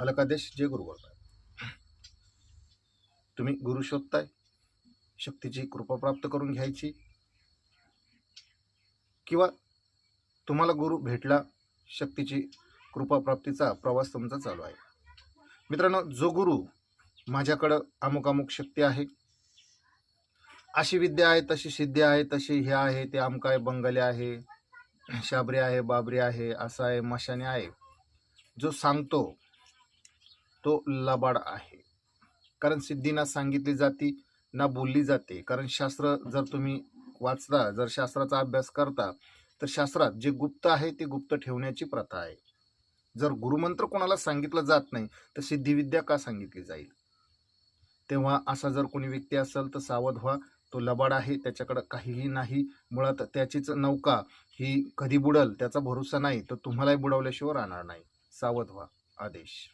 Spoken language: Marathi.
अलकादेश जय गुरु बोलताय. तुम्ही गुरु शोधताय शक्तीची कृपा प्राप्त करून घ्यायची. किंवा तुम्हाला गुरु भेटला शक्तीची कृपा प्राप्तीचा प्रवास तुमचा चालू आहे. मित्रांनो जो गुरु माझ्याकडं अमुक अमुक शक्ती आहे. अशी विद्या आहे तशी सिद्धी आहे तशी हे आहे ते अमक आहे बंगले आहे शाबरे आहे बाबरे आहे असं आहे मशाने आहे. जो सांगतो तो लबाड आहे. कारण सिद्धी ना सांगितली जाती ना बोलली जाते. कारण शास्त्र जर तुम्ही वाचता जर शास्त्राचा अभ्यास करता तर शास्त्रात जे गुप्त आहे ते गुप्त ठेवण्याची प्रथा आहे. जर गुरुमंत्र कोणाला सांगितलं जात नाही तर सिद्धिविद्या का सांगितली जाईल? तेव्हा असा जर कोणी व्यक्ती असेल तर सावध व्हा. तो लबाड आहे त्याच्याकडं काहीही नाही. मुळात त्याचीच नौका ही कधी बुडल त्याचा भरोसा नाही. तर तुम्हालाही बुडवल्याशिवाय राहणार नाही. सावध व्हा. आदेश.